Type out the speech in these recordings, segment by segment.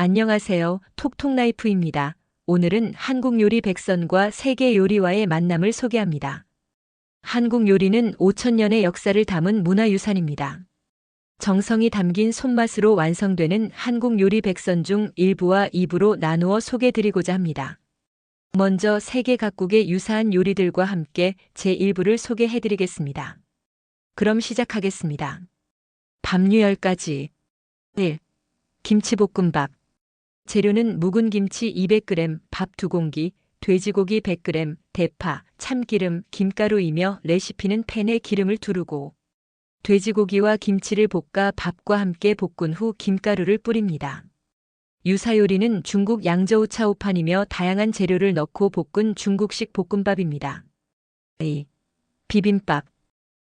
안녕하세요. 톡톡라이프입니다. 오늘은 한국 요리 백선과 세계 요리와의 만남을 소개합니다. 한국 요리는 5천년의 역사를 담은 문화유산입니다. 정성이 담긴 손맛으로 완성되는 한국 요리 백선 중 1부와 2부로 나누어 소개드리고자 합니다. 먼저 세계 각국의 유사한 요리들과 함께 제1부를 소개해드리겠습니다. 그럼 시작하겠습니다. 10가지 1. 김치볶음밥 재료는 묵은 김치 200g, 밥 2공기, 돼지고기 100g, 대파, 참기름, 김가루이며 레시피는 팬에 기름을 두르고 돼지고기와 김치를 볶아 밥과 함께 볶은 후 김가루를 뿌립니다. 유사 요리는 중국 양저우 차오판이며 다양한 재료를 넣고 볶은 중국식 볶음밥입니다. 2. 비빔밥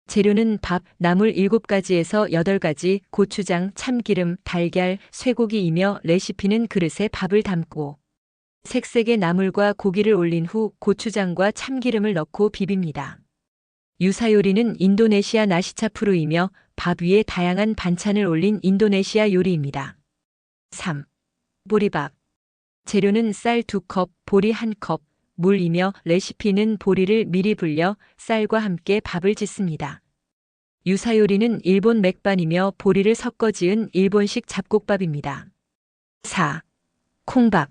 재료는 밥, 나물 7가지에서 8가지, 고추장, 참기름, 달걀, 쇠고기이며 레시피는 그릇에 밥을 담고 색색의 나물과 고기를 올린 후 고추장과 참기름을 넣고 비빕니다. 유사 요리는 인도네시아 나시차푸르이며 밥 위에 다양한 반찬을 올린 인도네시아 요리입니다. 3. 보리밥 재료는 쌀 2컵, 보리 1컵, 물이며 레시피는 보리를 미리 불려 쌀과 함께 밥을 짓습니다. 유사 요리는 일본 맥반이며 보리를 섞어 지은 일본식 잡곡밥입니다. 4. 콩밥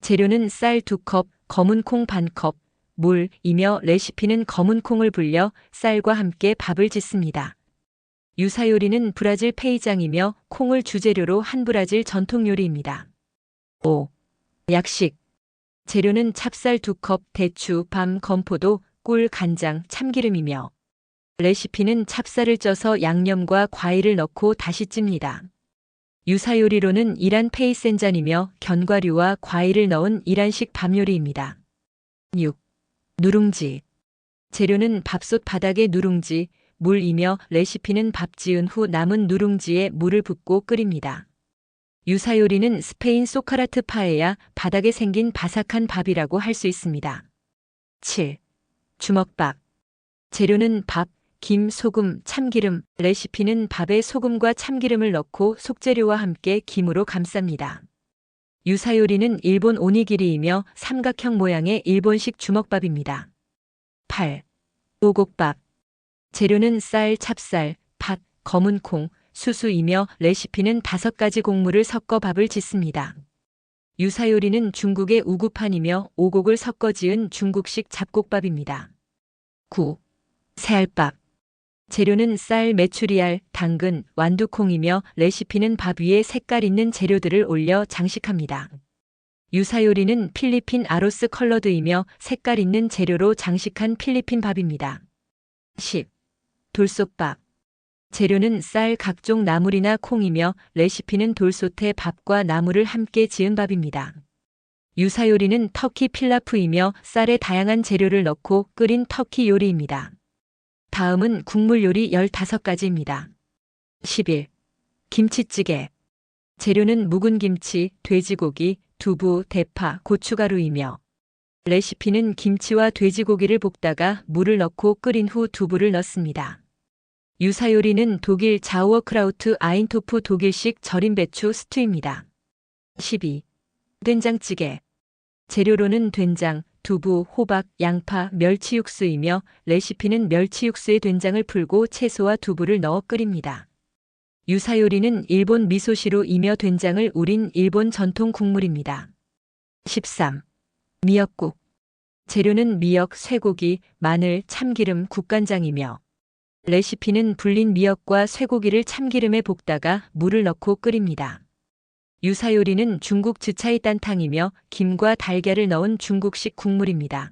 재료는 쌀 2컵, 검은 콩 반컵, 물이며 레시피는 검은 콩을 불려 쌀과 함께 밥을 짓습니다. 유사 요리는 브라질 페이장이며 콩을 주재료로 한 브라질 전통 요리입니다. 5. 약식 재료는 찹쌀 2컵, 대추, 밤, 건포도, 꿀, 간장, 참기름이며 레시피는 찹쌀을 쪄서 양념과 과일을 넣고 다시 찝니다. 유사 요리로는 이란 페이센잔이며 견과류와 과일을 넣은 이란식 밥 요리입니다. 6. 누룽지 재료는 밥솥 바닥에 누룽지, 물이며 레시피는 밥 지은 후 남은 누룽지에 물을 붓고 끓입니다. 유사 요리는 스페인 소카라트 파에야 바닥에 생긴 바삭한 밥이라고 할 수 있습니다. 7. 주먹밥. 재료는 밥, 김, 소금, 참기름, 레시피는 밥에 소금과 참기름을 넣고 속재료와 함께 김으로 감쌉니다. 유사 요리는 일본 오니기리이며 삼각형 모양의 일본식 주먹밥입니다. 8. 오곡밥. 재료는 쌀, 찹쌀, 팥, 검은 콩, 수수이며 레시피는 다섯 가지 곡물을 섞어 밥을 짓습니다. 유사 요리는 중국의 우구판이며 오곡을 섞어 지은 중국식 잡곡밥입니다. 9. 새알밥. 재료는 쌀, 메추리알, 당근, 완두콩이며 레시피는 밥 위에 색깔 있는 재료들을 올려 장식합니다. 유사 요리는 필리핀 아로스 컬러드이며 색깔 있는 재료로 장식한 필리핀 밥입니다. 10. 돌솥밥. 재료는 쌀, 각종 나물이나 콩이며 레시피는 돌솥에 밥과 나물을 함께 지은 밥입니다. 유사 요리는 터키 필라프이며 쌀에 다양한 재료를 넣고 끓인 터키 요리입니다. 다음은 국물 요리 15가지입니다. 11. 김치찌개. 재료는 묵은 김치, 돼지고기, 두부, 대파, 고춧가루이며 레시피는 김치와 돼지고기를 볶다가 물을 넣고 끓인 후 두부를 넣습니다. 유사 요리는 독일 자우어크라우트 아인토프 독일식 절임 배추 스튜입니다. 12. 된장찌개. 재료로는 된장, 두부, 호박, 양파, 멸치 육수이며 레시피는 멸치 육수에 된장을 풀고 채소와 두부를 넣어 끓입니다. 유사 요리는 일본 미소시루이며 된장을 우린 일본 전통 국물입니다. 13. 미역국. 재료는 미역, 쇠고기, 마늘, 참기름, 국간장이며 레시피는 불린 미역과 쇠고기를 참기름에 볶다가 물을 넣고 끓입니다. 유사 요리는 중국 즈차이 딴탕이며 김과 달걀을 넣은 중국식 국물입니다.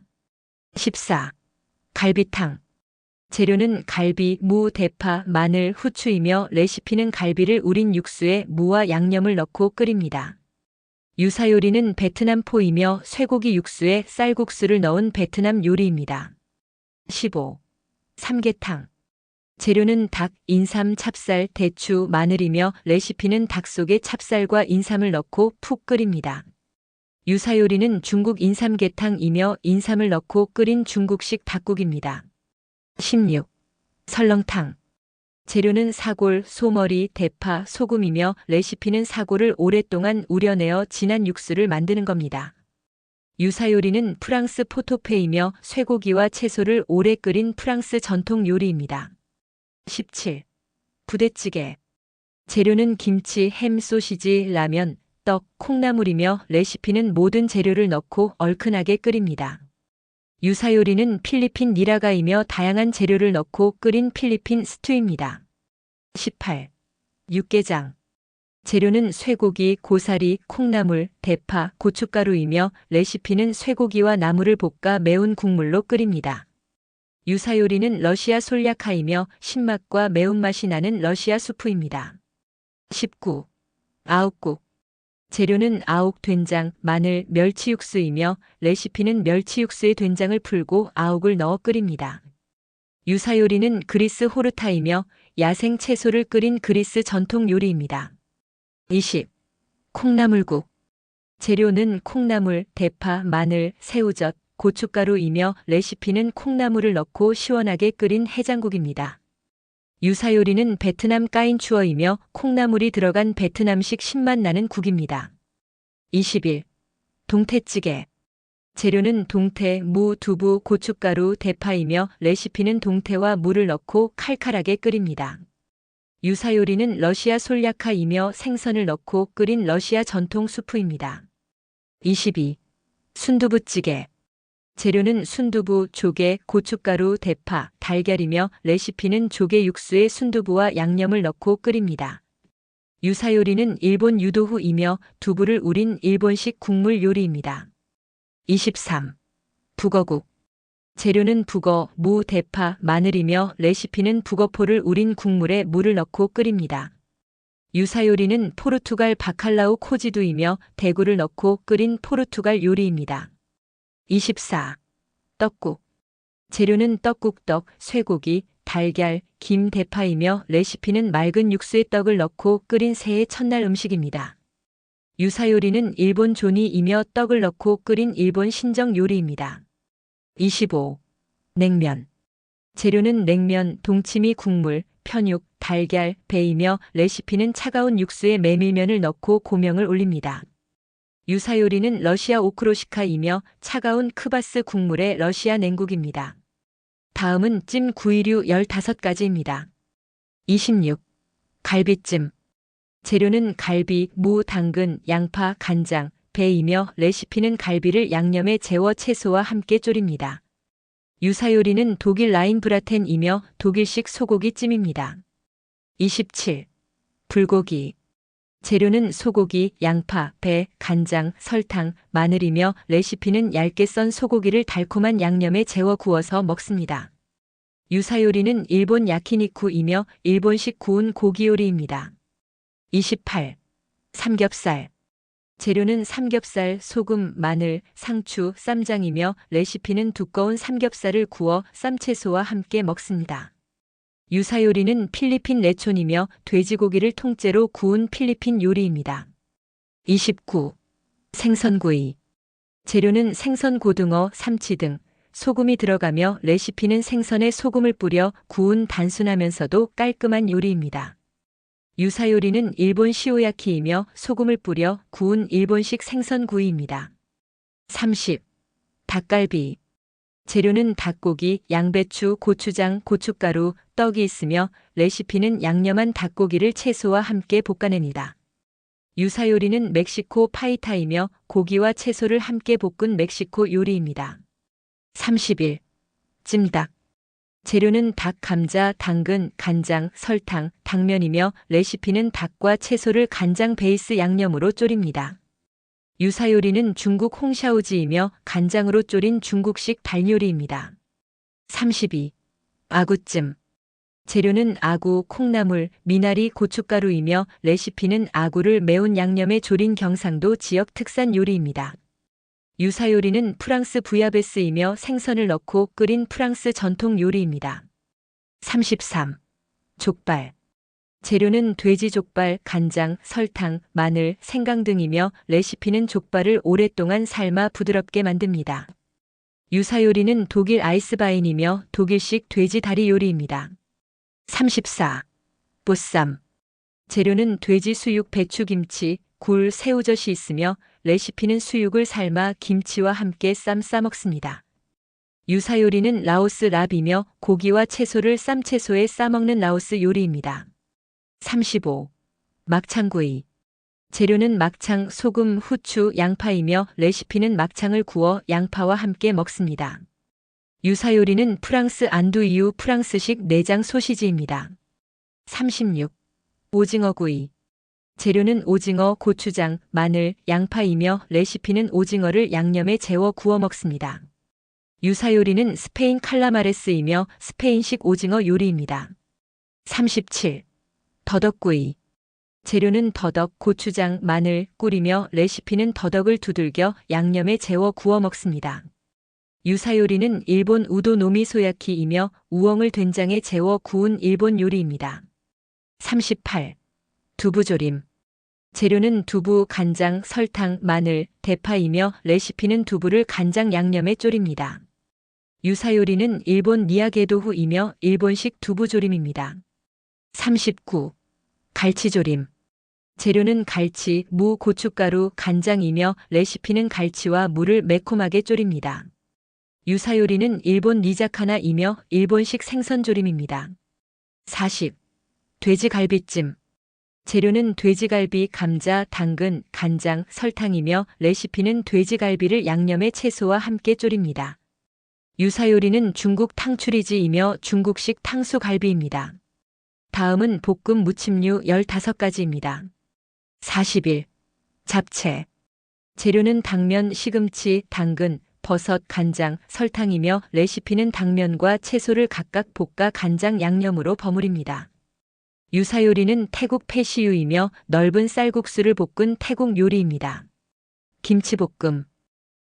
14. 갈비탕. 재료는 갈비, 무, 대파, 마늘, 후추이며 레시피는 갈비를 우린 육수에 무와 양념을 넣고 끓입니다. 유사 요리는 베트남 포이며 쇠고기 육수에 쌀국수를 넣은 베트남 요리입니다. 15. 삼계탕. 재료는 닭, 인삼, 찹쌀, 대추, 마늘이며 레시피는 닭 속에 찹쌀과 인삼을 넣고 푹 끓입니다. 유사 요리는 중국 인삼계탕이며 인삼을 넣고 끓인 중국식 닭국입니다. 16. 설렁탕. 재료는 사골, 소머리, 대파, 소금이며 레시피는 사골을 오랫동안 우려내어 진한 육수를 만드는 겁니다. 유사 요리는 프랑스 포토페이며 쇠고기와 채소를 오래 끓인 프랑스 전통 요리입니다. 17. 부대찌개. 재료는 김치, 햄, 소시지, 라면, 떡, 콩나물이며 레시피는 모든 재료를 넣고 얼큰하게 끓입니다. 유사 요리는 필리핀 니라가이며 다양한 재료를 넣고 끓인 필리핀 스튜입니다. 18. 육개장. 재료는 쇠고기, 고사리, 콩나물, 대파, 고춧가루이며 레시피는 쇠고기와 나물을 볶아 매운 국물로 끓입니다. 유사 요리는 러시아 솔야카이며 신맛과 매운맛이 나는 러시아 수프입니다. 19. 아욱국. 재료는 아욱 된장, 마늘, 멸치 육수이며 레시피는 멸치 육수에 된장을 풀고 아욱을 넣어 끓입니다. 유사 요리는 그리스 호르타이며 야생 채소를 끓인 그리스 전통 요리입니다. 20. 콩나물국. 재료는 콩나물, 대파, 마늘, 새우젓, 고춧가루이며 레시피는 콩나물을 넣고 시원하게 끓인 해장국입니다. 유사 요리는 베트남 까인추어이며 콩나물이 들어간 베트남식 신맛 나는 국입니다. 21. 동태찌개. 재료는 동태, 무, 두부, 고춧가루, 대파이며 레시피는 동태와 무를 넣고 칼칼하게 끓입니다. 유사 요리는 러시아 솔야카이며 생선을 넣고 끓인 러시아 전통 수프입니다. 22. 순두부찌개. 재료는 순두부, 조개, 고춧가루, 대파, 달걀이며 레시피는 조개 육수에 순두부와 양념을 넣고 끓입니다. 유사 요리는 일본 유도후이며 두부를 우린 일본식 국물 요리입니다. 23. 북어국. 재료는 북어, 무, 대파, 마늘이며 레시피는 북어포를 우린 국물에 물을 넣고 끓입니다. 유사 요리는 포르투갈 바칼라우 코지두이며 대구를 넣고 끓인 포르투갈 요리입니다. 24. 떡국. 재료는 떡국떡, 쇠고기, 달걀, 김, 대파이며 레시피는 맑은 육수에 떡을 넣고 끓인 새해 첫날 음식입니다. 유사 요리는 일본 조니이며 떡을 넣고 끓인 일본 신정 요리입니다. 25. 냉면. 재료는 냉면, 동치미 국물, 편육, 달걀, 배이며 레시피는 차가운 육수에 메밀면을 넣고 고명을 올립니다. 유사 요리는 러시아 오크로시카이며 차가운 크바스 국물의 러시아 냉국입니다. 다음은 찜 구이류 15가지입니다. 26. 갈비찜. 재료는 갈비, 무, 당근, 양파, 간장, 배이며 레시피는 갈비를 양념에 재워 채소와 함께 졸입니다. 유사 요리는 독일 라인브라텐이며 독일식 소고기 찜입니다. 27. 불고기. 재료는 소고기, 양파, 배, 간장, 설탕, 마늘이며 레시피는 얇게 썬 소고기를 달콤한 양념에 재워 구워서 먹습니다. 유사 요리는 일본 야키니쿠이며 일본식 구운 고기 요리입니다. 28. 삼겹살. 재료는 삼겹살, 소금, 마늘, 상추, 쌈장이며 레시피는 두꺼운 삼겹살을 구워 쌈채소와 함께 먹습니다. 유사 요리는 필리핀 레촌이며 돼지고기를 통째로 구운 필리핀 요리입니다. 29. 생선구이. 재료는 생선 고등어, 삼치 등 소금이 들어가며 레시피는 생선에 소금을 뿌려 구운 단순하면서도 깔끔한 요리입니다. 유사 요리는 일본 시오야키이며 소금을 뿌려 구운 일본식 생선구이입니다. 30. 닭갈비. 재료는 닭고기, 양배추, 고추장, 고춧가루, 떡이 있으며 레시피는 양념한 닭고기를 채소와 함께 볶아냅니다. 유사 요리는 멕시코 파이타이며 고기와 채소를 함께 볶은 멕시코 요리입니다. 31. 찜닭. 재료는 닭, 감자, 당근, 간장, 설탕, 당면이며 레시피는 닭과 채소를 간장 베이스 양념으로 졸입니다. 유사 요리는 중국 홍샤오지이며 간장으로 졸인 중국식 달 요리입니다. 32. 아구찜. 재료는 아구, 콩나물, 미나리, 고춧가루이며 레시피는 아구를 매운 양념에 졸인 경상도 지역 특산 요리입니다. 유사 요리는 프랑스 부야베스이며 생선을 넣고 끓인 프랑스 전통 요리입니다. 33. 족발. 재료는 돼지 족발, 간장, 설탕, 마늘, 생강 등이며 레시피는 족발을 오랫동안 삶아 부드럽게 만듭니다. 유사 요리는 독일 아이스바인이며 독일식 돼지 다리 요리입니다. 34. 보쌈. 재료는 돼지 수육, 배추, 김치, 굴, 새우젓이 있으며 레시피는 수육을 삶아 김치와 함께 쌈 싸먹습니다. 유사 요리는 라오스 랍이며 고기와 채소를 쌈채소에 싸먹는 라오스 요리입니다. 35. 막창구이. 재료는 막창, 소금, 후추, 양파이며 레시피는 막창을 구워 양파와 함께 먹습니다. 유사 요리는 프랑스 안두이유 프랑스식 내장 소시지입니다. 36. 오징어 구이. 재료는 오징어, 고추장, 마늘, 양파이며 레시피는 오징어를 양념에 재워 구워 먹습니다. 유사 요리는 스페인 칼라마레스이며 스페인식 오징어 요리입니다. 37. 더덕구이. 재료는 더덕, 고추장, 마늘, 꿀이며 레시피는 더덕을 두들겨 양념에 재워 구워 먹습니다. 유사 요리는 일본 우도 노미 소야키이며 우엉을 된장에 재워 구운 일본 요리입니다. 38. 두부조림. 재료는 두부, 간장, 설탕, 마늘, 대파이며 레시피는 두부를 간장 양념에 졸입니다. 유사 요리는 일본 니아게도후이며 일본식 두부조림입니다. 39. 갈치조림. 재료는 갈치, 무, 고춧가루, 간장이며 레시피는 갈치와 무를 매콤하게 졸입니다. 유사 요리는 일본 리자카나이며 일본식 생선조림입니다. 40. 돼지갈비찜. 재료는 돼지갈비, 감자, 당근, 간장, 설탕이며 레시피는 돼지갈비를 양념의 채소와 함께 졸입니다. 유사 요리는 중국 탕추리지이며 중국식 탕수갈비입니다. 다음은 볶음 무침류 15가지입니다. 41. 잡채. 재료는 당면, 시금치, 당근, 버섯, 간장, 설탕이며 레시피는 당면과 채소를 각각 볶아 간장 양념으로 버무립니다. 유사 요리는 태국 패시유이며 넓은 쌀국수를 볶은 태국 요리입니다. 김치볶음.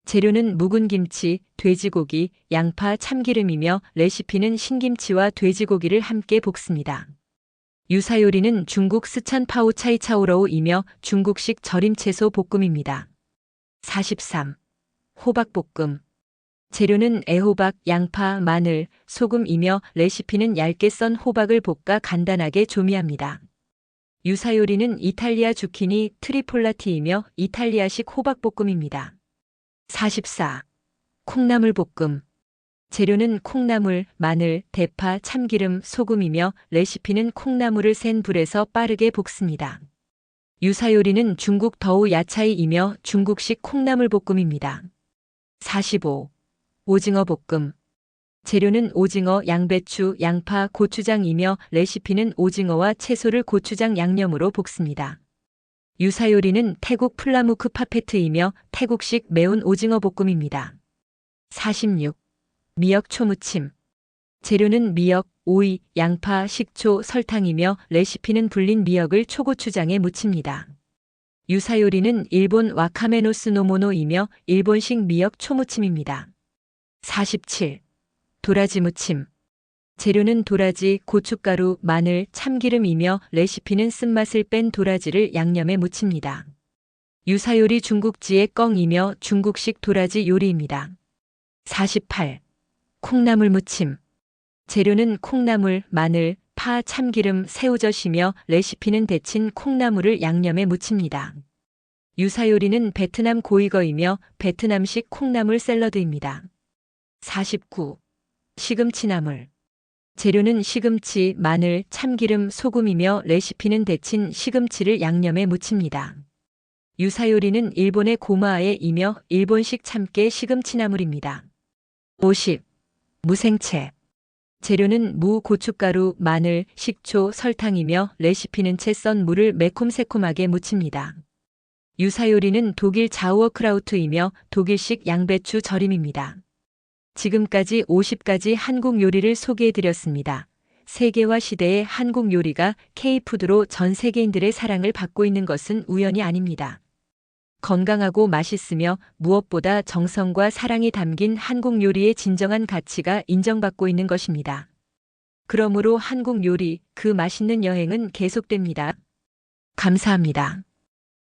재료는 묵은 김치, 돼지고기, 양파, 참기름이며 레시피는 신김치와 돼지고기를 함께 볶습니다. 유사 요리는 중국 스촨 파오 차이차오로우이며 중국식 절임 채소 볶음입니다. 43. 호박볶음. 재료는 애호박, 양파, 마늘, 소금이며 레시피는 얇게 썬 호박을 볶아 간단하게 조미합니다. 유사 요리는 이탈리아 주키니 트리폴라티이며 이탈리아식 호박볶음입니다. 44. 콩나물 볶음. 재료는 콩나물, 마늘, 대파, 참기름, 소금이며 레시피는 콩나물을 센 불에서 빠르게 볶습니다. 유사 요리는 중국 더우 야차이이며 중국식 콩나물 볶음입니다. 45. 오징어 볶음. 재료는 오징어, 양배추, 양파, 고추장이며 레시피는 오징어와 채소를 고추장 양념으로 볶습니다. 유사 요리는 태국 플라무크 파페트이며 태국식 매운 오징어 볶음입니다. 46. 미역 초무침. 재료는 미역, 오이, 양파, 식초, 설탕이며 레시피는 불린 미역을 초고추장에 무칩니다. 유사 요리는 일본 와카메노스 노모노이며 일본식 미역 초무침입니다. 47. 도라지 무침. 재료는 도라지, 고춧가루, 마늘, 참기름이며 레시피는 쓴맛을 뺀 도라지를 양념에 무칩니다. 유사 요리 중국지의 껑이며 중국식 도라지 요리입니다. 48. 콩나물 무침. 재료는 콩나물, 마늘, 파, 참기름, 새우젓이며 레시피는 데친 콩나물을 양념에 무칩니다. 유사 요리는 베트남 고이거이며 베트남식 콩나물 샐러드입니다. 49. 시금치나물. 재료는 시금치, 마늘, 참기름, 소금이며 레시피는 데친 시금치를 양념에 무칩니다. 유사 요리는 일본의 고마아에이며 일본식 참깨 시금치나물입니다. 50. 무생채. 재료는 무, 고춧가루, 마늘, 식초, 설탕이며 레시피는 채 썬 무를 매콤새콤하게 무칩니다. 유사 요리는 독일 자우어크라우트이며 독일식 양배추 절임입니다. 지금까지 50가지 한국 요리를 소개해드렸습니다. 세계화 시대의 한국 요리가 K푸드로 전 세계인들의 사랑을 받고 있는 것은 우연이 아닙니다. 건강하고 맛있으며 무엇보다 정성과 사랑이 담긴 한국 요리의 진정한 가치가 인정받고 있는 것입니다. 그러므로 한국 요리, 그 맛있는 여행은 계속됩니다. 감사합니다.